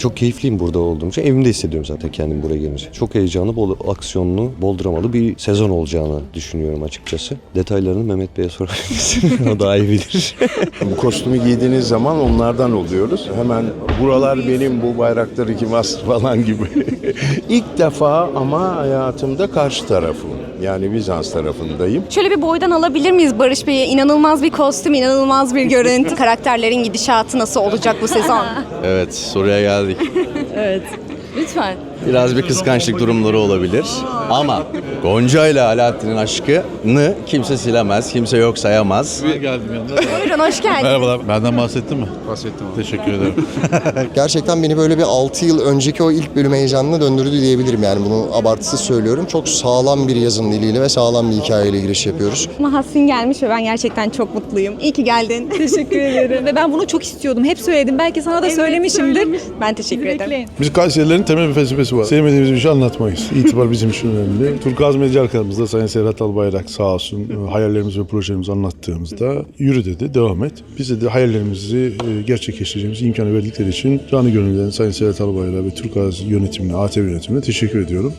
Çok keyifliyim burada olduğum için. Evimde hissediyorum zaten kendimi buraya gelince. Çok heyecanlı, bol aksiyonlu, bol dramalı bir sezon olacağını düşünüyorum açıkçası. Detaylarını Mehmet Bey'e sorabilirsin. o daha iyi bilir. Bu kostümü giydiğiniz zaman onlardan oluyoruz. Hemen buralar benim bu bayrakları kim astı falan gibi. İlk defa ama hayatımda karşı tarafım. Yani Bizans tarafındayım. Şöyle bir boydan alabilir miyiz Barış Bey'e? İnanılmaz bir kostüm, inanılmaz bir görüntü. Karakterlerin gidişatı nasıl olacak bu sezon? Evet soruya geldik. evet. Lütfen. Biraz bir kıskançlık durumları olabilir. Ama Gonca ile Alaaddin'in aşkını kimse silemez, kimse yok sayamaz. geldim yanına. Buyurun hoş geldiniz. Merhabalar. Benden bahsettin mi? Bahsettim. Teşekkür ederim. Gerçekten beni böyle bir 6 yıl önceki o ilk bölüm heyecanına döndürdü diyebilirim yani bunu abartısız söylüyorum. Çok sağlam bir yazım diliyle ve sağlam bir hikayeyle giriş yapıyoruz. Mahsin gelmiş ve ben gerçekten çok mutluyum. İyi ki geldin. Teşekkür ederim. Ve ben bunu çok istiyordum. Hep söyledim. Belki sana da söylemişimdir. Ben teşekkür ederim. Biz Kayserilerin temel bir felsefesi var. Sevmediğimiz bir şey anlatmayız. İtibar bizim için önemli. Turkuaz Medya arkamızda Sayın Serhat Albayrak sağ olsun e, hayallerimizi ve projelerimizi anlattığımızda yürü dedi, devam et. Bize de hayallerimizi e, gerçekleştireceğimiz imkanı verdikleri için canı gönülden Sayın Serhat Albayrak'a ve Turkuaz yönetimine, ATV yönetimine teşekkür ediyorum.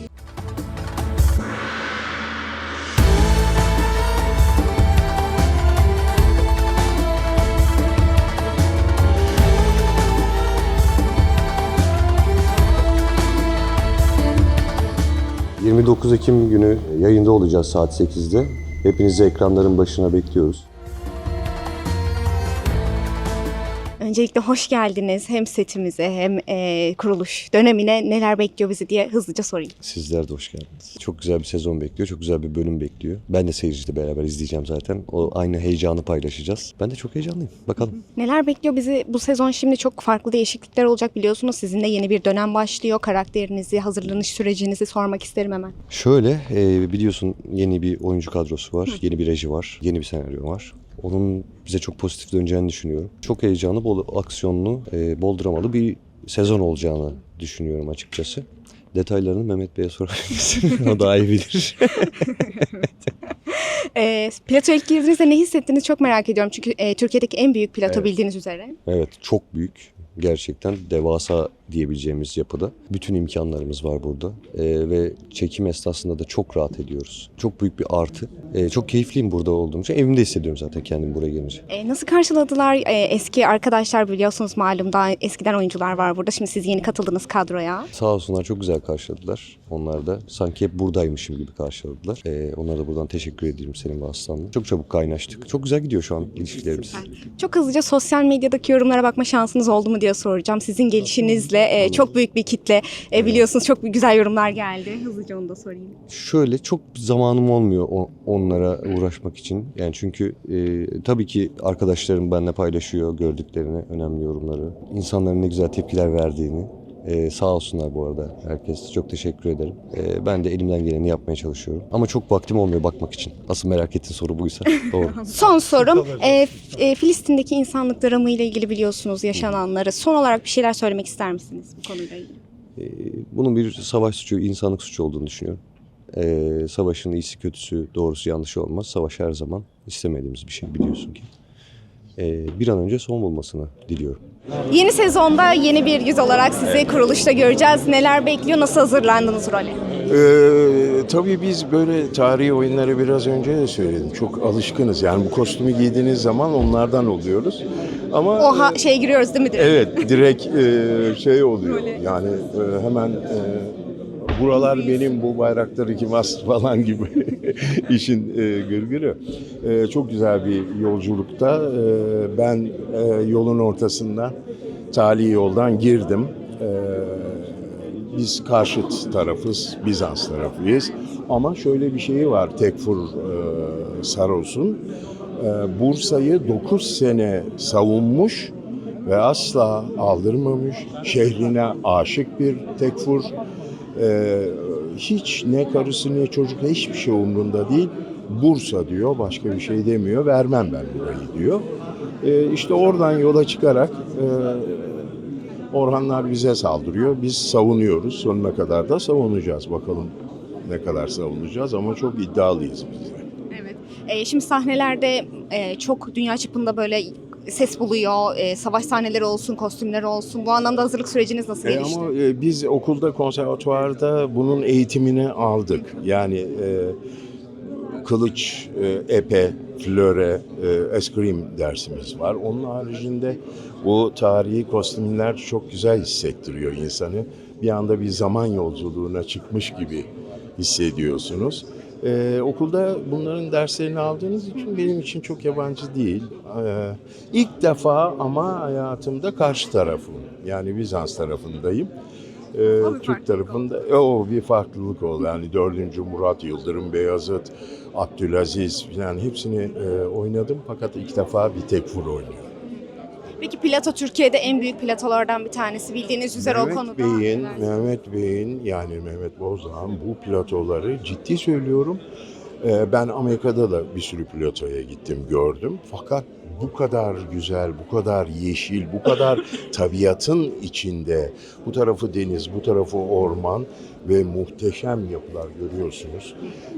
29 Ekim günü yayında olacağız saat 8'de. Hepinizi ekranların başına bekliyoruz. Öncelikle hoş geldiniz hem setimize hem e, kuruluş dönemine neler bekliyor bizi diye hızlıca sorayım. Sizler de hoş geldiniz. Çok güzel bir sezon bekliyor, çok güzel bir bölüm bekliyor. Ben de seyirciyle beraber izleyeceğim zaten. O aynı heyecanı paylaşacağız. Ben de çok heyecanlıyım. Bakalım. Neler bekliyor bizi bu sezon şimdi çok farklı değişiklikler olacak biliyorsunuz. Sizinle yeni bir dönem başlıyor. Karakterinizi, hazırlanış sürecinizi sormak isterim hemen. Şöyle e, biliyorsun yeni bir oyuncu kadrosu var, yeni bir reji var, yeni bir senaryo var. Onun bize çok pozitif döneceğini düşünüyorum. Çok heyecanlı, bol aksiyonlu, e, bol dramalı bir sezon olacağını düşünüyorum açıkçası. Detaylarını Mehmet Bey'e sorabilirsin. o daha iyi bilir. E, plato ilk girdiğinizde ne hissettiniz çok merak ediyorum. Çünkü e, Türkiye'deki en büyük plato Evet. bildiğiniz üzere. evet, çok büyük. Gerçekten devasa diyebileceğimiz yapıda. Bütün imkanlarımız var burada. E, ve çekim esnasında da çok rahat ediyoruz. Çok büyük bir artı. E, çok keyifliyim burada olduğum için. Evimde hissediyorum zaten kendimi buraya gelince. E, nasıl karşıladılar e, eski arkadaşlar biliyorsunuz malum daha eskiden oyuncular var burada. Şimdi siz yeni katıldınız kadroya. Sağ olsunlar çok güzel karşıladılar. Onlar da sanki hep buradaymışım gibi karşıladılar. Ee, onlara da buradan teşekkür ediyorum senin vasıtanla. Çok çabuk kaynaştık. Çok güzel gidiyor şu an ilişkilerimiz. Çok hızlıca sosyal medyadaki yorumlara bakma şansınız oldu mu diye soracağım. Sizin gelişinizle e, çok büyük bir kitle e, biliyorsunuz çok güzel yorumlar geldi. Hızlıca onu da sorayım. Şöyle çok zamanım olmuyor o- onlara uğraşmak için. Yani çünkü e, tabii ki arkadaşlarım benimle paylaşıyor gördüklerini, önemli yorumları. İnsanların ne güzel tepkiler verdiğini. Ee, sağ olsunlar bu arada herkes. Çok teşekkür ederim. Ee, ben de elimden geleni yapmaya çalışıyorum. Ama çok vaktim olmuyor bakmak için. Asıl merak ettiğin soru buysa. Doğru. Son sorum e, e, Filistin'deki insanlık dramı ile ilgili biliyorsunuz yaşananları. Son olarak bir şeyler söylemek ister misiniz bu konuyla ilgili? Ee, bunun bir savaş suçu, insanlık suçu olduğunu düşünüyorum. Ee, savaşın iyisi kötüsü, doğrusu yanlışı olmaz. Savaş her zaman istemediğimiz bir şey biliyorsun ki. Ee, bir an önce son bulmasını diliyorum. Yeni sezonda yeni bir yüz olarak sizi kuruluşta göreceğiz. Neler bekliyor? Nasıl hazırlandınız role? Ee, tabii biz böyle tarihi oyunları biraz önce de söyledim. Çok alışkınız. Yani bu kostümü giydiğiniz zaman onlardan oluyoruz. Ama O ha, şeye giriyoruz değil mi? direkt? Evet, direkt e, şey oluyor. Yani e, hemen e, buralar benim, bu bayrakları kim astı falan gibi işin e, gırgırı. E, çok güzel bir yolculukta. E, ben e, yolun ortasında tali yoldan girdim. E, biz karşıt tarafız, Bizans tarafıyız. Ama şöyle bir şeyi var Tekfur e, Saros'un. E, Bursa'yı 9 sene savunmuş ve asla aldırmamış. Şehrine aşık bir tekfur. Ee, hiç ne karısı ne çocuk hiçbir şey umrunda değil. Bursa diyor, başka bir şey demiyor. Vermem ben burayı diyor. Ee, işte oradan yola çıkarak e, Orhanlar bize saldırıyor. Biz savunuyoruz. Sonuna kadar da savunacağız. Bakalım ne kadar savunacağız ama çok iddialıyız biz. Evet. E, şimdi sahnelerde e, çok dünya çapında böyle ses buluyor. E, savaş sahneleri olsun, kostümler olsun. Bu anlamda hazırlık süreciniz nasıl E, gelişti? ama e, biz okulda konservatuvarda bunun eğitimini aldık. Yani e, kılıç, e, epe, flöre, e, eskrim dersimiz var. Onun haricinde bu tarihi kostümler çok güzel hissettiriyor insanı. Bir anda bir zaman yolculuğuna çıkmış gibi hissediyorsunuz. Ee, okulda bunların derslerini aldığınız için benim için çok yabancı değil. Ee, ilk defa ama hayatımda karşı tarafım. Yani Bizans tarafındayım. Ee, Türk tarafında e, o bir farklılık oldu. Yani 4. Murat, Yıldırım Beyazıt, Abdülaziz yani hepsini e, oynadım fakat ilk defa bir tek fur oynuyorum. Peki plato Türkiye'de en büyük platolardan bir tanesi. Bildiğiniz üzere o Mehmet konuda. Bey'in, Mehmet Bey'in yani Mehmet Bozdağ'ın bu platoları ciddi söylüyorum. e, ben Amerika'da da bir sürü platoya gittim, gördüm. Fakat bu kadar güzel, bu kadar yeşil, bu kadar tabiatın içinde bu tarafı deniz, bu tarafı orman ve muhteşem yapılar görüyorsunuz.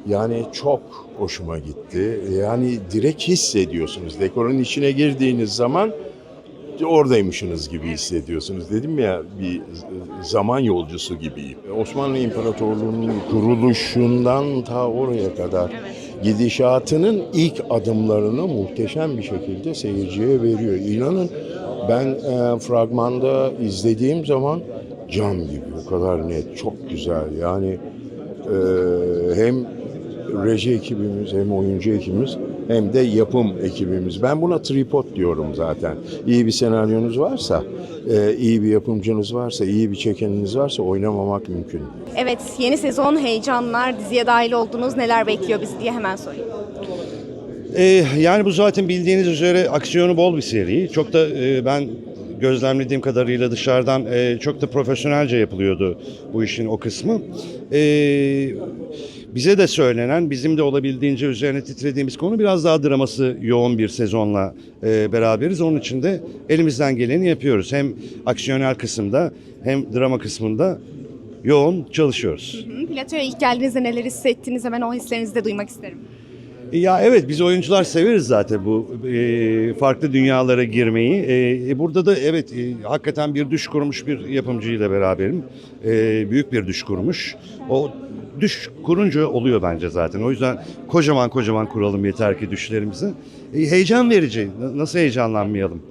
Yani çok hoşuma gitti. Yani direkt hissediyorsunuz. Dekorun içine girdiğiniz zaman oradaymışsınız gibi hissediyorsunuz. Dedim ya bir zaman yolcusu gibiyim. Osmanlı İmparatorluğu'nun kuruluşundan ta oraya kadar gidişatının ilk adımlarını muhteşem bir şekilde seyirciye veriyor. İnanın ben e, fragmanda izlediğim zaman cam gibi o kadar net, çok güzel. Yani e, hem reji ekibimiz hem oyuncu ekibimiz hem de yapım ekibimiz. Ben buna tripod diyorum zaten. İyi bir senaryonuz varsa, e, iyi bir yapımcınız varsa, iyi bir çekeniniz varsa oynamamak mümkün. Evet, yeni sezon heyecanlar, diziye dahil oldunuz. Neler bekliyor bizi diye hemen sorayım. Ee, yani bu zaten bildiğiniz üzere aksiyonu bol bir seri. Çok da e, ben gözlemlediğim kadarıyla dışarıdan e, çok da profesyonelce yapılıyordu bu işin o kısmı. Ee, bize de söylenen, bizim de olabildiğince üzerine titrediğimiz konu biraz daha draması yoğun bir sezonla e, beraberiz. Onun için de elimizden geleni yapıyoruz. Hem aksiyonel kısımda hem drama kısmında yoğun çalışıyoruz. Hı, Platoya ilk geldiğinizde neler hissettiniz? Hemen o hislerinizi de duymak isterim. Ya evet biz oyuncular severiz zaten bu e, farklı dünyalara girmeyi. E, e, burada da evet e, hakikaten bir düş kurmuş bir yapımcıyla beraberim. E, büyük bir düş kurmuş. O düş kurunca oluyor bence zaten. O yüzden kocaman kocaman kuralım yeter ki düşlerimizi. E, heyecan verici. Nasıl heyecanlanmayalım?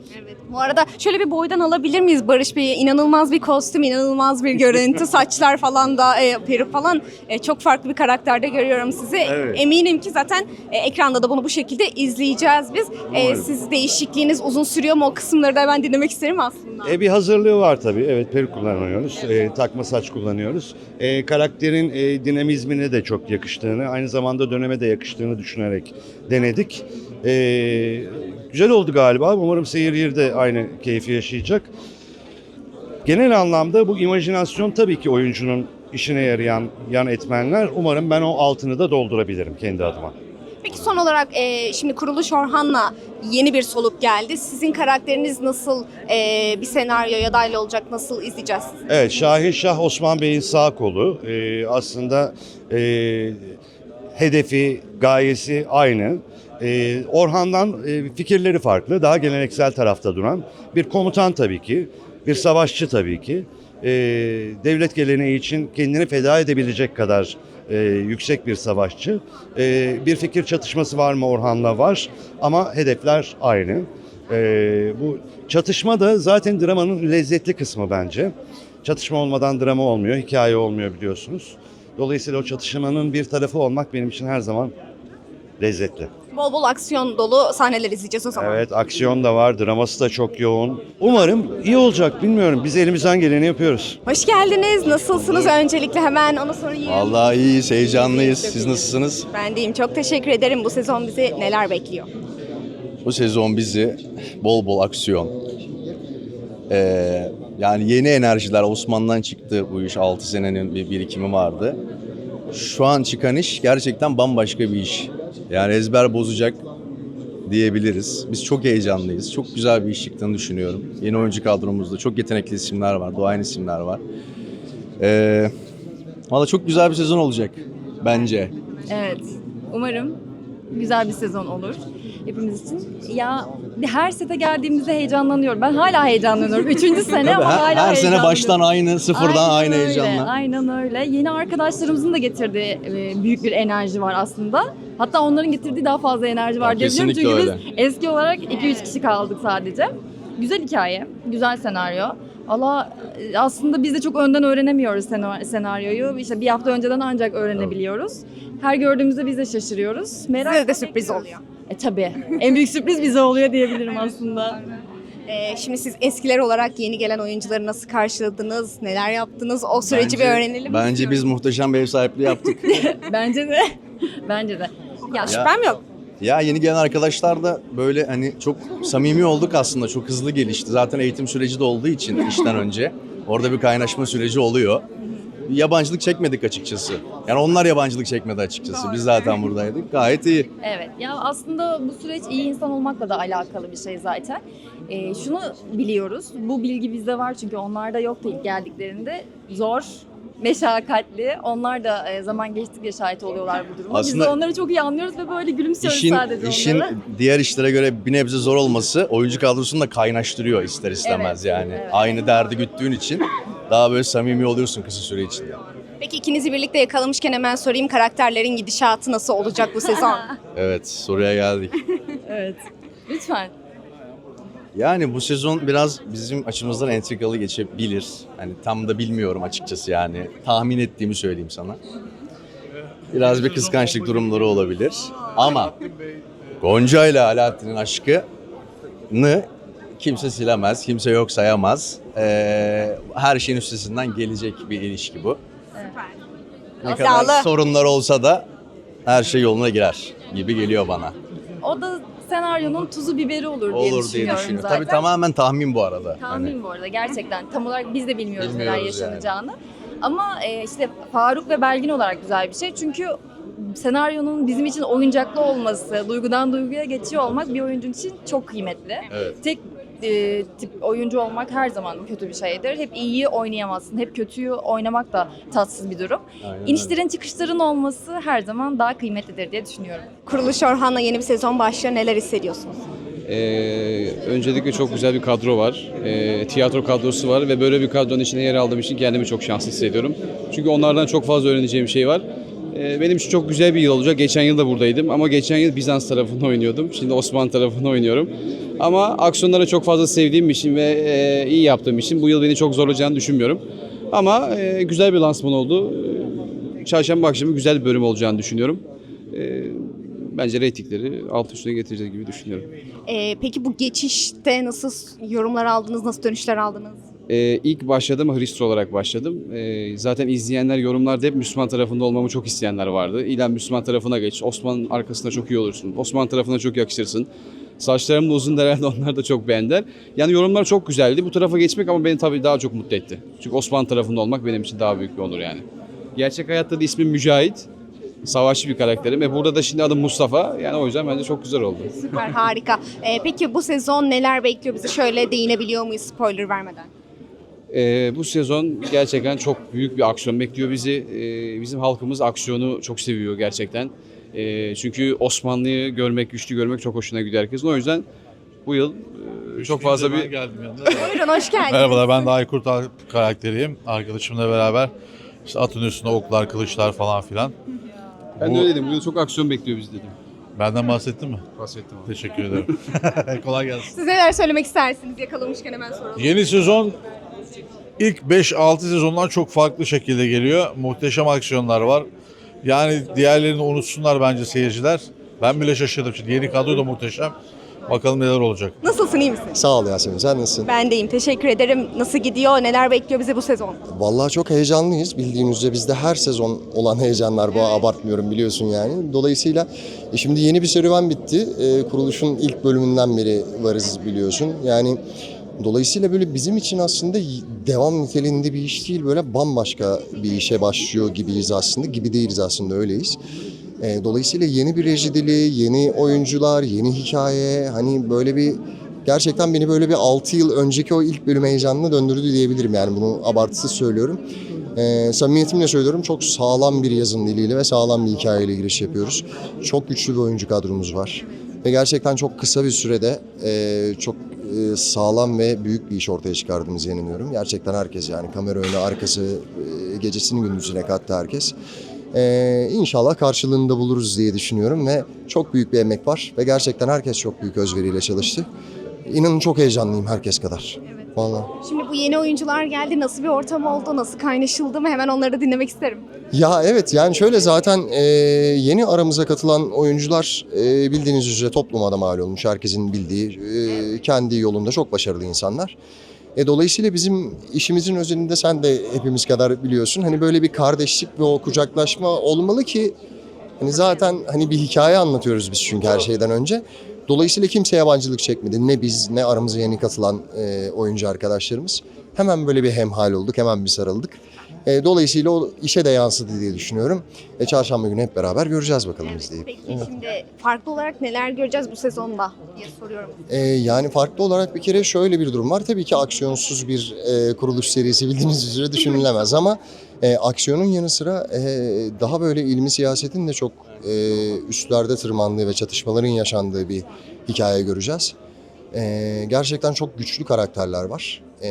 Bu arada şöyle bir boydan alabilir miyiz Barış Bey'i? İnanılmaz bir kostüm, inanılmaz bir görüntü, saçlar falan da, e, peruk falan e, çok farklı bir karakterde görüyorum sizi. Evet. Eminim ki zaten e, ekranda da bunu bu şekilde izleyeceğiz biz. E, Umarım. siz değişikliğiniz uzun sürüyor mu? O kısımları da ben dinlemek isterim aslında. E bir hazırlığı var tabii. Evet peruk kullanıyoruz. E, takma saç kullanıyoruz. E, karakterin e, dinamizmine de çok yakıştığını, aynı zamanda döneme de yakıştığını düşünerek denedik. E, güzel oldu galiba. Umarım seyirci de aynı keyfi yaşayacak. Genel anlamda bu imajinasyon tabii ki oyuncunun işine yarayan yan etmenler. Umarım ben o altını da doldurabilirim kendi adıma. Peki son olarak e, şimdi Kuruluş Orhan'la yeni bir soluk geldi. Sizin karakteriniz nasıl e, bir senaryoya dahil olacak? Nasıl izleyeceğiz? Evet, Şahin Şah Osman Bey'in sağ kolu. Ee, aslında e, hedefi, gayesi aynı. Ee, Orhan'dan e, fikirleri farklı, daha geleneksel tarafta duran bir komutan tabii ki, bir savaşçı tabii ki. Ee, devlet geleneği için kendini feda edebilecek kadar e, yüksek bir savaşçı. Ee, bir fikir çatışması var mı Orhan'la? Var ama hedefler aynı. Ee, bu çatışma da zaten dramanın lezzetli kısmı bence. Çatışma olmadan drama olmuyor, hikaye olmuyor biliyorsunuz. Dolayısıyla o çatışmanın bir tarafı olmak benim için her zaman lezzetli. Bol bol aksiyon dolu sahneler izleyeceğiz o zaman. Evet, aksiyon da var, draması da çok yoğun. Umarım iyi olacak, bilmiyorum. Biz elimizden geleni yapıyoruz. Hoş geldiniz. Nasılsınız? Öncelikle hemen onu sorayım. Vallahi iyiyiz, heyecanlıyız. Siz nasılsınız? Ben deyim. Çok teşekkür ederim. Bu sezon bizi neler bekliyor? Bu sezon bizi bol bol aksiyon. Ee, yani yeni enerjiler Osman'dan çıktı bu iş. 6 senenin bir birikimi vardı. Şu an çıkan iş gerçekten bambaşka bir iş. Yani ezber bozacak diyebiliriz. Biz çok heyecanlıyız. Çok güzel bir iş çıktığını düşünüyorum. Yeni oyuncu kadromuzda çok yetenekli isimler var, doğayan isimler var. Ee, Valla çok güzel bir sezon olacak bence. Evet. Umarım güzel bir sezon olur. hepimiz için. Ya her sete geldiğimizde heyecanlanıyorum. Ben hala heyecanlanıyorum. Üçüncü sene ama her, hala her sene baştan aynı, sıfırdan aynı öyle, heyecanla. Aynen öyle. Yeni arkadaşlarımızın da getirdiği e, büyük bir enerji var aslında. Hatta onların getirdiği daha fazla enerji var Ya, diyebilirim. Çünkü kesinlikle biz eski olarak 2-3 kişi kaldık sadece. Güzel hikaye, güzel senaryo. Allah e, aslında biz de çok önden öğrenemiyoruz sena- senaryoyu. İşte bir hafta önceden ancak öğrenebiliyoruz. Her gördüğümüzde biz de şaşırıyoruz. Merak Size de sürpriz oluyor. E tabii. En büyük sürpriz bize oluyor diyebilirim aslında. Ee, şimdi siz eskiler olarak yeni gelen oyuncuları nasıl karşıladınız, neler yaptınız o süreci Bence- bir öğrenelim Bence istiyorum. biz muhteşem bir ev sahipliği yaptık. Bence de. Bence de. Ya şüphem yok. Ya yeni gelen arkadaşlar da böyle hani çok samimi olduk aslında. Çok hızlı gelişti. Zaten eğitim süreci de olduğu için işten önce. Orada bir kaynaşma süreci oluyor. Yabancılık çekmedik açıkçası. Yani onlar yabancılık çekmedi açıkçası. Biz zaten buradaydık. Gayet iyi. Evet. Ya aslında bu süreç iyi insan olmakla da alakalı bir şey zaten. Ee, şunu biliyoruz. Bu bilgi bizde var çünkü onlarda yoktu ilk geldiklerinde. Zor, meşakkatli. Onlar da e, zaman geçtikçe şahit oluyorlar bu duruma. Biz Aslında de onları çok iyi anlıyoruz ve böyle gülümsüyoruz İşin, sadece işin onlara. diğer işlere göre bir nebze zor olması oyuncu kadrosunu da kaynaştırıyor ister istemez Evet, yani. evet. Aynı derdi güttüğün için daha böyle samimi oluyorsun kısa süre içinde. Peki ikinizi birlikte yakalamışken hemen sorayım karakterlerin gidişatı nasıl olacak bu sezon? Evet soruya geldik. Evet. Lütfen. Yani bu sezon biraz bizim açımızdan entrikalı geçebilir. Hani tam da bilmiyorum açıkçası yani. Tahmin ettiğimi söyleyeyim sana. Biraz bir kıskançlık durumları olabilir. Ama Gonca ile Alaaddin'in aşkını kimse silemez, kimse yok sayamaz. Ee, her şeyin üstesinden gelecek bir ilişki bu. Ne kadar sorunlar olsa da her şey yoluna girer gibi geliyor bana. Senaryonun tuzu biberi olur, diye Olur diye düşünüyorum düşünüyorum. zaten. Tabii tamamen tahmin bu arada. Tahmin Hani- bu arada gerçekten. Tam olarak biz de bilmiyoruz, neler Bilmiyoruz yani. yaşanacağını. Ama e, işte Faruk ve Belgin olarak güzel bir şey. Çünkü senaryonun bizim için oyuncaklı olması, duygudan duyguya geçiyor olmak bir oyuncu için çok kıymetli. Evet. Tek e, tip oyuncu olmak her zaman kötü bir şeydir. Hep iyiyi oynayamazsın. Hep kötüyü oynamak da tatsız bir durum. Aynen öyle. İnişlerin çıkışların olması her zaman daha kıymetlidir diye düşünüyorum. Kuruluş Orhan'la yeni bir sezon başlıyor. Neler hissediyorsunuz? Ee, öncelikle çok güzel bir kadro var. Ee, tiyatro kadrosu var ve böyle bir kadronun içine yer aldığım için kendimi çok şanslı hissediyorum. Çünkü onlardan çok fazla öğreneceğim şey var. Ee, benim için çok güzel bir yıl olacak. Geçen yıl da buradaydım ama geçen yıl Bizans tarafını oynuyordum. Şimdi Osmanlı tarafını oynuyorum. Ama aksiyonları çok fazla sevdiğim için ve e, iyi yaptığım için bu yıl beni çok zorlayacağını düşünmüyorum. Ama e, güzel bir lansman oldu. Çarşamba akşamı güzel bir bölüm olacağını düşünüyorum. Ee, bence reytingleri alt üstüne getireceğiz gibi düşünüyorum. Ee, peki bu geçişte nasıl yorumlar aldınız, nasıl dönüşler aldınız? Ee, ilk başladım Hristo olarak başladım. Ee, zaten izleyenler yorumlarda hep Müslüman tarafında olmamı çok isteyenler vardı. İlan Müslüman tarafına geç. Osman'ın arkasında çok iyi olursun. Osman tarafına çok yakışırsın. Saçlarım da uzun herhalde onlar da çok beğendiler. Yani yorumlar çok güzeldi. Bu tarafa geçmek ama beni tabii daha çok mutlu etti. Çünkü Osman tarafında olmak benim için daha büyük bir onur yani. Gerçek hayatta da ismim Mücahit. Savaşçı bir karakterim. E burada da şimdi adım Mustafa. Yani o yüzden bence çok güzel oldu. Süper, harika. Ee, peki bu sezon neler bekliyor bizi? Şöyle değinebiliyor muyuz spoiler vermeden? Ee, bu sezon gerçekten çok büyük bir aksiyon bekliyor bizi. Ee, bizim halkımız aksiyonu çok seviyor gerçekten. Ee, çünkü Osmanlı'yı görmek, güçlü görmek çok hoşuna gidiyor herkesin. O yüzden bu yıl e, çok fazla bir... geldim yanına. Buyurun, hoş geldiniz. Merhabalar ben de Aykurt karakteriyim. Arkadaşımla beraber işte atın üstünde oklar, kılıçlar falan filan. Ben Bu- de öyle dedim. Bu yıl çok aksiyon bekliyor bizi dedim. Benden bahsettin mi? Bahsettim abi. Teşekkür ederim. Kolay gelsin. Siz neler söylemek istersiniz? Yakalamışken hemen soralım. Yeni sezon ilk 5-6 sezondan çok farklı şekilde geliyor. Muhteşem aksiyonlar var. Yani diğerlerini unutsunlar bence seyirciler. Ben bile şaşırdım. Şimdi yeni kadro da muhteşem. Bakalım neler olacak. Nasılsın, iyi misin? Sağ ol Yasemin sen nasılsın? Ben deyim, teşekkür ederim. Nasıl gidiyor, neler bekliyor bizi bu sezon? Vallahi çok heyecanlıyız. Bildiğiniz üzere bizde her sezon olan heyecanlar bu abartmıyorum biliyorsun yani. Dolayısıyla e, şimdi yeni bir serüven bitti. E, kuruluşun ilk bölümünden beri varız biliyorsun. Yani dolayısıyla böyle bizim için aslında devam niteliğinde bir iş değil böyle bambaşka bir işe başlıyor gibiyiz aslında. Gibi değiliz aslında öyleyiz. E, dolayısıyla yeni bir reji dili, yeni oyuncular, yeni hikaye hani böyle bir gerçekten beni böyle bir 6 yıl önceki o ilk bölüm heyecanına döndürdü diyebilirim yani bunu abartısız söylüyorum. Ee, samimiyetimle söylüyorum çok sağlam bir yazım diliyle ve sağlam bir hikayeyle giriş yapıyoruz. Çok güçlü bir oyuncu kadromuz var. Ve gerçekten çok kısa bir sürede e, çok e, sağlam ve büyük bir iş ortaya çıkardığımıza inanıyorum. Gerçekten herkes yani kamera önü arkası e, gecesini gündüzüne kattı herkes. E, inşallah karşılığını buluruz diye düşünüyorum ve çok büyük bir emek var ve gerçekten herkes çok büyük özveriyle çalıştı. İnanın çok heyecanlıyım herkes kadar. Vallahi. Şimdi bu yeni oyuncular geldi. Nasıl bir ortam oldu? Nasıl kaynaşıldı mı? Hemen onları da dinlemek isterim. Ya evet yani şöyle zaten e, yeni aramıza katılan oyuncular e, bildiğiniz üzere topluma da mal olmuş. Herkesin bildiği e, kendi yolunda çok başarılı insanlar. E, dolayısıyla bizim işimizin özelinde sen de hepimiz kadar biliyorsun. Hani böyle bir kardeşlik ve o kucaklaşma olmalı ki hani zaten hani bir hikaye anlatıyoruz biz çünkü her şeyden önce. Dolayısıyla kimse yabancılık çekmedi. Ne biz ne aramıza yeni katılan e, oyuncu arkadaşlarımız. Hemen böyle bir hemhal olduk, hemen bir sarıldık. E, dolayısıyla o işe de yansıdı diye düşünüyorum. E, çarşamba günü hep beraber göreceğiz bakalım izleyip. Peki şimdi farklı olarak neler göreceğiz bu sezonda diye soruyorum. E, yani farklı olarak bir kere şöyle bir durum var. Tabii ki aksiyonsuz bir e, kuruluş serisi bildiğiniz üzere düşünülemez ama e, aksiyonun yanı sıra e, daha böyle ilmi siyasetin de çok e, üstlerde tırmandığı ve çatışmaların yaşandığı bir hikaye göreceğiz. E, gerçekten çok güçlü karakterler var. E,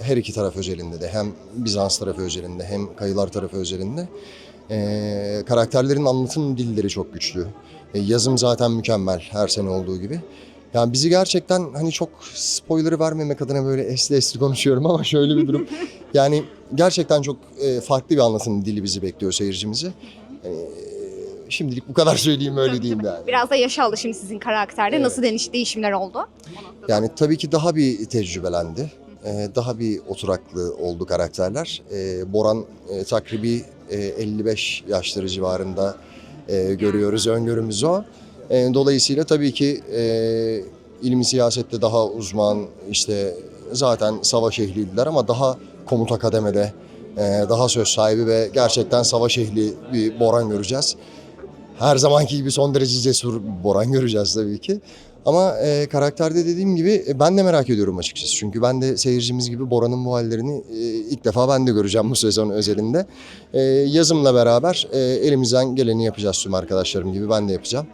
her iki taraf özelinde de hem Bizans tarafı özelinde hem Kayılar tarafı özelinde. E, karakterlerin anlatım dilleri çok güçlü. E, yazım zaten mükemmel her sene olduğu gibi. Yani bizi gerçekten hani çok spoiler'ı vermemek adına böyle esli esli konuşuyorum ama şöyle bir durum. yani gerçekten çok e, farklı bir anlatım dili bizi bekliyor seyircimizi. E, şimdilik bu kadar söyleyeyim öyle diyeyim yani. Biraz da yaş aldı şimdi sizin karakterde. Nasıl değiş- değişimler oldu? Yani tabii ki daha bir tecrübelendi. Ee, daha bir oturaklı oldu karakterler. Ee, Boran e, takribi e, 55 yaşları civarında e, görüyoruz. Öngörümüz o. E, dolayısıyla tabii ki e, ilmi siyasette daha uzman, işte zaten savaş ehliydiler ama daha komuta kademede, e, daha söz sahibi ve gerçekten savaş ehli bir Boran göreceğiz. Her zamanki gibi son derece cesur Boran göreceğiz tabii ki. Ama e, karakterde dediğim gibi e, ben de merak ediyorum açıkçası. Çünkü ben de seyircimiz gibi Bora'nın bu hallerini e, ilk defa ben de göreceğim bu sezon özelinde. E, yazımla beraber e, elimizden geleni yapacağız tüm arkadaşlarım gibi ben de yapacağım.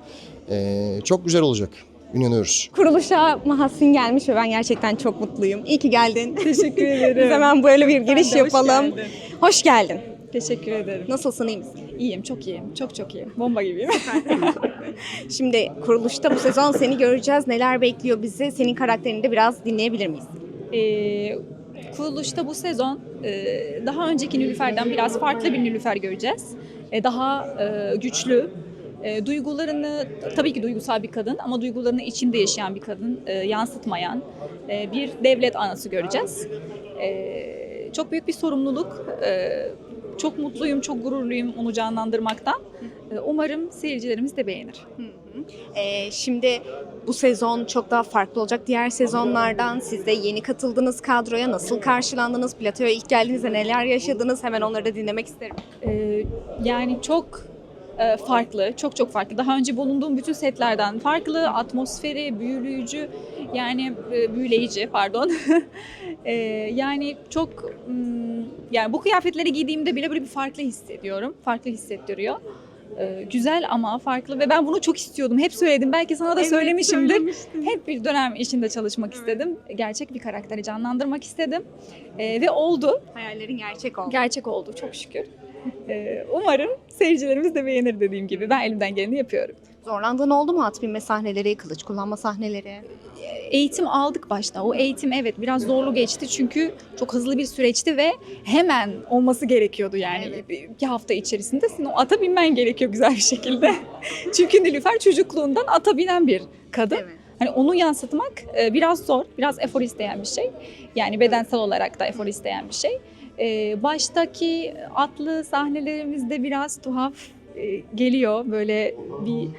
E, çok güzel olacak. İnanıyoruz. Kuruluşa Mahassin gelmiş ve ben gerçekten çok mutluyum. İyi ki geldin. Teşekkür ederim. Biz hemen böyle bir giriş de hoş yapalım. geldin. Hoş geldin. Teşekkür ederim. Nasılsın iyi misin? İyiyim, çok iyiyim. Çok çok iyiyim. Bomba gibiyim. Şimdi kuruluşta bu sezon seni göreceğiz. Neler bekliyor bizi? Senin karakterini de biraz dinleyebilir miyiz? Ee, kuruluşta bu sezon e, daha önceki Nilüfer'den biraz farklı bir Nilüfer göreceğiz. E, daha e, güçlü, e, duygularını, tabii ki duygusal bir kadın ama duygularını içinde yaşayan bir kadın, e, yansıtmayan e, bir devlet anası göreceğiz. E, çok büyük bir sorumluluk. E, çok mutluyum, çok gururluyum onu canlandırmaktan. E, umarım seyircilerimiz de beğenir. Ee, şimdi bu sezon çok daha farklı olacak diğer sezonlardan. Siz de yeni katıldınız kadroya. Nasıl karşılandınız? Platoya ilk geldiğinizde neler yaşadınız? Hemen onları da dinlemek isterim. Ee, yani çok e, farklı, çok çok farklı. Daha önce bulunduğum bütün setlerden farklı, atmosferi, büyüleyici, yani e, büyüleyici pardon. Ee, yani çok, hmm, yani bu kıyafetleri giydiğimde bile böyle bir farklı hissediyorum, farklı hissettiriyor. Güzel ama farklı ve ben bunu çok istiyordum. Hep söyledim. Belki sana da söylemişimdir. Hep bir dönem içinde çalışmak istedim. Gerçek bir karakteri canlandırmak istedim. Ee, ve oldu. Hayallerin gerçek oldu. Gerçek oldu çok şükür. Ee, umarım seyircilerimiz de beğenir dediğim gibi. Ben elimden geleni yapıyorum. Zorlandığın oldu mu at binme sahneleri, kılıç kullanma sahneleri? Eğitim aldık başta. O eğitim evet biraz zorlu geçti çünkü çok hızlı bir süreçti ve hemen olması gerekiyordu yani. Bir iki hafta içerisinde senin o ata binmen gerekiyor güzel bir şekilde. çünkü Nilüfer çocukluğundan ata binen bir kadın. Evet. Hani onu yansıtmak e, biraz zor, biraz efor isteyen bir şey. Yani bedensel olarak da efor isteyen bir şey. E, baştaki atlı sahnelerimizde biraz tuhaf e, geliyor. Böyle bir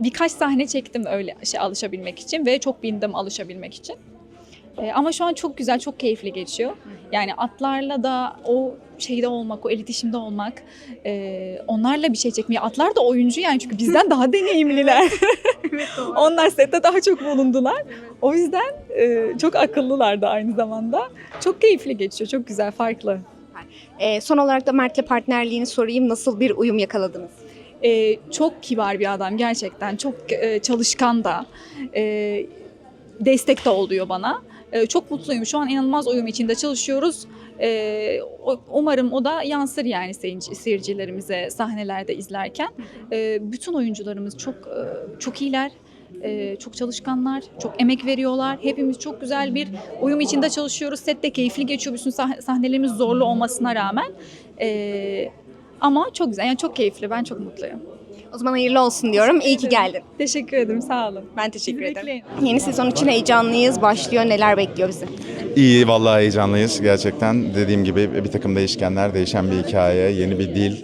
birkaç sahne çektim öyle şey alışabilmek için ve çok bindim alışabilmek için. E, ama şu an çok güzel, çok keyifli geçiyor. Yani atlarla da o şeyde olmak, o iletişimde olmak, e, onlarla bir şey çekmeyi. Atlar da oyuncu yani çünkü bizden daha deneyimliler. Onlar sette daha çok bulundular. O yüzden e, çok akıllılar da aynı zamanda. Çok keyifli geçiyor, çok güzel, farklı. Ee, son olarak da Mert'le partnerliğini sorayım. Nasıl bir uyum yakaladınız? E, çok kibar bir adam gerçekten. Çok e, çalışkan da. E, destek de oluyor bana. E, çok mutluyum. Şu an inanılmaz uyum içinde çalışıyoruz. E, o- umarım o da yansır yani seyirci- seyircilerimize sahnelerde izlerken. E, bütün oyuncularımız çok e, çok iyiler. E, çok çalışkanlar, çok emek veriyorlar. Hepimiz çok güzel bir uyum içinde çalışıyoruz. Sette keyifli geçiyor. Bütün sah- sahnelerimiz zorlu olmasına rağmen. E, ama çok güzel. Yani çok keyifli. Ben çok mutluyum. O zaman hayırlı olsun diyorum. İyi ki geldin. Teşekkür ederim. Sağ olun. Ben teşekkür Bizi ederim. bekleyin. Yeni sezon için heyecanlıyız. Başlıyor. Neler bekliyor bizi? İyi vallahi heyecanlıyız gerçekten. Dediğim gibi bir takım değişkenler, değişen bir hikaye, yeni bir dil,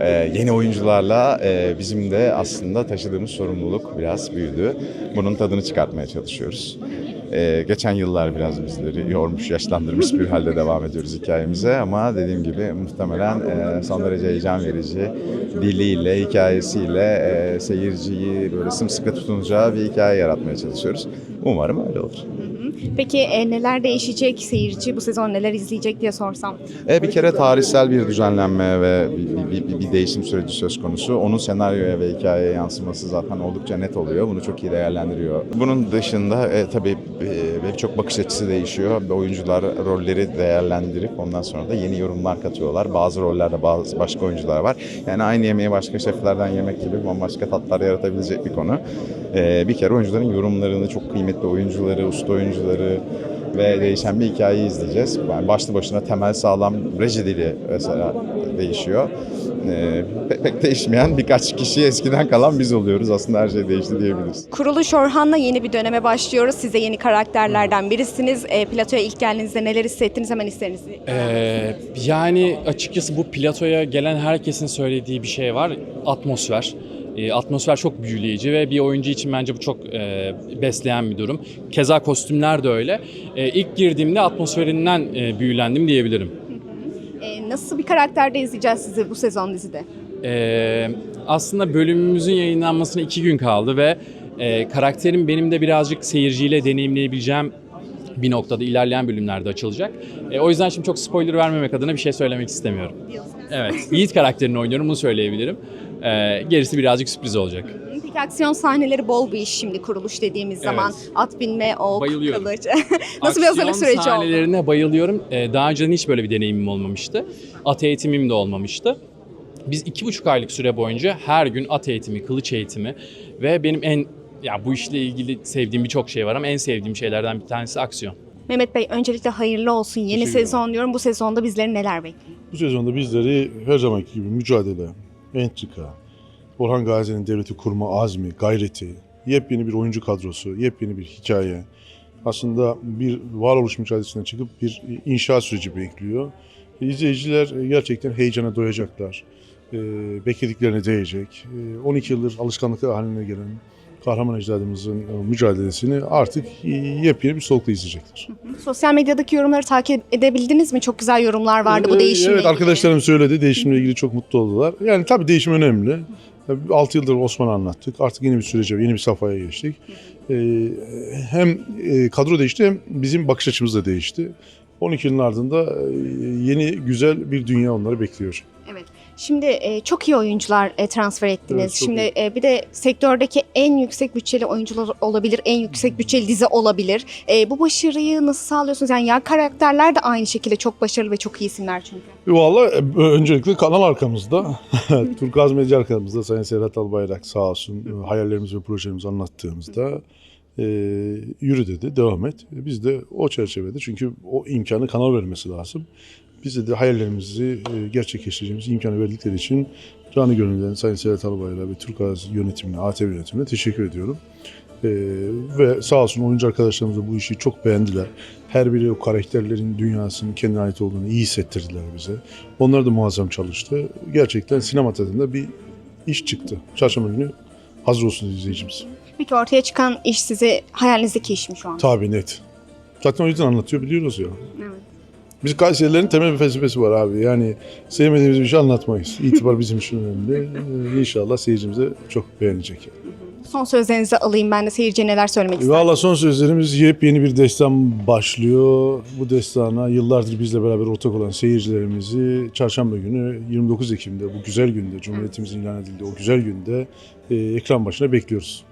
e, yeni oyuncularla e, bizim de aslında taşıdığımız sorumluluk biraz büyüdü. Bunun tadını çıkartmaya çalışıyoruz. E, geçen yıllar biraz bizleri yormuş, yaşlandırmış bir halde devam ediyoruz hikayemize ama dediğim gibi muhtemelen e, son derece heyecan verici diliyle, hikayesiyle e, seyirciyi böyle sımsıkı tutunacağı bir hikaye yaratmaya çalışıyoruz. Umarım öyle olur. Peki e, neler değişecek? Seyirci bu sezon neler izleyecek diye sorsam. E, bir kere tarihsel bir düzenlenme ve bir, bir- bir- bir değişim süreci söz konusu. Onun senaryoya ve hikayeye yansıması zaten oldukça net oluyor. Bunu çok iyi değerlendiriyor. Bunun dışında e, tabii e, bakış açısı değişiyor. Oyuncular rolleri değerlendirip ondan sonra da yeni yorumlar katıyorlar. Bazı rollerde bazı başka oyuncular var. Yani aynı yemeği başka şeflerden yemek gibi bambaşka tatlar yaratabilecek bir konu. E, bir kere oyuncuların yorumlarını, çok kıymetli oyuncuları, usta oyuncuları, ve değişen bir hikayeyi izleyeceğiz. Yani başlı başına temel sağlam reji dili mesela değişiyor. Ee, pek, pek değişmeyen birkaç kişi eskiden kalan biz oluyoruz. Aslında her şey değişti diyebiliriz. Kuruluş Orhan'la yeni bir döneme başlıyoruz. Siz de yeni karakterlerden birisiniz. E, platoya ilk geldiğinizde neler hissettiniz? Hemen hislerinizi. Ee, yani açıkçası bu platoya gelen herkesin söylediği bir şey var. Atmosfer. Ee, atmosfer çok büyüleyici ve bir oyuncu için bence bu çok e, besleyen bir durum. Keza kostümler de öyle. Ee, ilk girdiğimde atmosferinden e, büyülendim diyebilirim. E, nasıl bir karakterde izleyeceğiz sizi bu sezon dizide? Ee, aslında bölümümüzün yayınlanmasına iki gün kaldı ve e, karakterim benim de birazcık seyirciyle deneyimleyebileceğim bir noktada ilerleyen bölümlerde açılacak. E, o yüzden şimdi çok spoiler vermemek adına bir şey söylemek istemiyorum. Evet, Yiğit karakterini oynuyorum bunu söyleyebilirim. E, gerisi birazcık sürpriz olacak. Peki aksiyon sahneleri bol bir iş şimdi kuruluş dediğimiz zaman. At binme, ok, Bayılıyorum. kılıç. nasıl bir hazırlık Aksiyon süreci oldu? sahnelerine bayılıyorum. E, daha önceden hiç böyle bir deneyimim olmamıştı. At eğitimim de olmamıştı. Biz iki buçuk aylık süre boyunca her gün at eğitimi, kılıç eğitimi ve benim en ya bu işle ilgili sevdiğim birçok şey var ama en sevdiğim şeylerden bir tanesi aksiyon. Mehmet Bey öncelikle hayırlı olsun. Yeni Teşekkür ederim. sezon diyorum. Bu sezonda bizleri neler bekliyor? Bu sezonda bizleri her zamanki gibi mücadele, entrika, Orhan Gazi'nin devleti kurma azmi, gayreti, yepyeni bir oyuncu kadrosu, yepyeni bir hikaye. Aslında bir varoluş mücadelesine çıkıp bir inşa süreci bekliyor. İzleyiciler gerçekten heyecana doyacaklar. Ee, beklediklerine değecek. Ee, 12 yıldır alışkanlık haline gelen kahraman ecdadımızın e, mücadelesini artık yepyeni bir solukla izleyecekler. Sosyal medyadaki yorumları takip edebildiniz mi? Çok güzel yorumlar vardı bu Ee, değişimle Evet ilgili. arkadaşlarım söyledi. Değişimle ilgili çok mutlu oldular. Yani tabii değişim önemli. 6 yıldır Osman'ı anlattık. Artık yeni bir sürece, yeni bir safhaya geçtik. Ee, hem e, kadro değişti hem bizim bakış açımız da değişti. 12 yılın ardında e, yeni güzel bir dünya onları bekliyor. Evet. Şimdi e, çok iyi oyuncular e, transfer ettiniz. Evet, çok Şimdi iyi. e, bir de sektördeki en yüksek bütçeli oyuncular olabilir, en yüksek bütçeli dizi olabilir. E, bu başarıyı nasıl sağlıyorsunuz? Yani yan karakterler de aynı şekilde çok başarılı ve çok iyi isimler çünkü. Valla e, öncelikle kanal arkamızda. Turkuaz Medya arkamızda Sayın Serhat Albayrak sağ olsun e, hayallerimizi ve projelerimizi anlattığımızda e, yürü dedi, devam et. E, Biz de o çerçevede çünkü o imkanı kanal vermesi lazım. Biz de hayallerimizi e, gerçekleştireceğimiz imkanı verdikleri için canı gönülden Sayın Serhat Albayrak'a ve Turkuaz yönetimine, ATV yönetimine teşekkür ediyorum. E, ve sağ olsun oyuncu arkadaşlarımız da bu işi çok beğendiler. Her biri o karakterlerin dünyasının kendine ait olduğunu iyi hissettirdiler bize. Onlar da muazzam çalıştı. Gerçekten sinema tadında bir iş çıktı. Çarşamba günü hazır olsun izleyicimiz. Peki ortaya çıkan iş size hayalinizdeki iş mi şu an? Tabii net. Zaten o yüzden anlatıyor biliyoruz ya. Evet. Biz Kayserilerin temel bir felsefesi var abi. Yani sevmediğimiz bir şey anlatmayız. İtibar bizim için önemli. Ee, İnşallah seyircimiz de çok beğenecek. Son sözlerinizi alayım ben de seyirciye neler söylemek istersiniz? Valla son sözlerimiz yepyeni bir destan başlıyor. Bu destana yıllardır bizle beraber ortak olan seyircilerimizi çarşamba günü 29 Ekim'de bu güzel günde Cumhuriyetimizin ilan edildiği o güzel günde e, ekran başına bekliyoruz.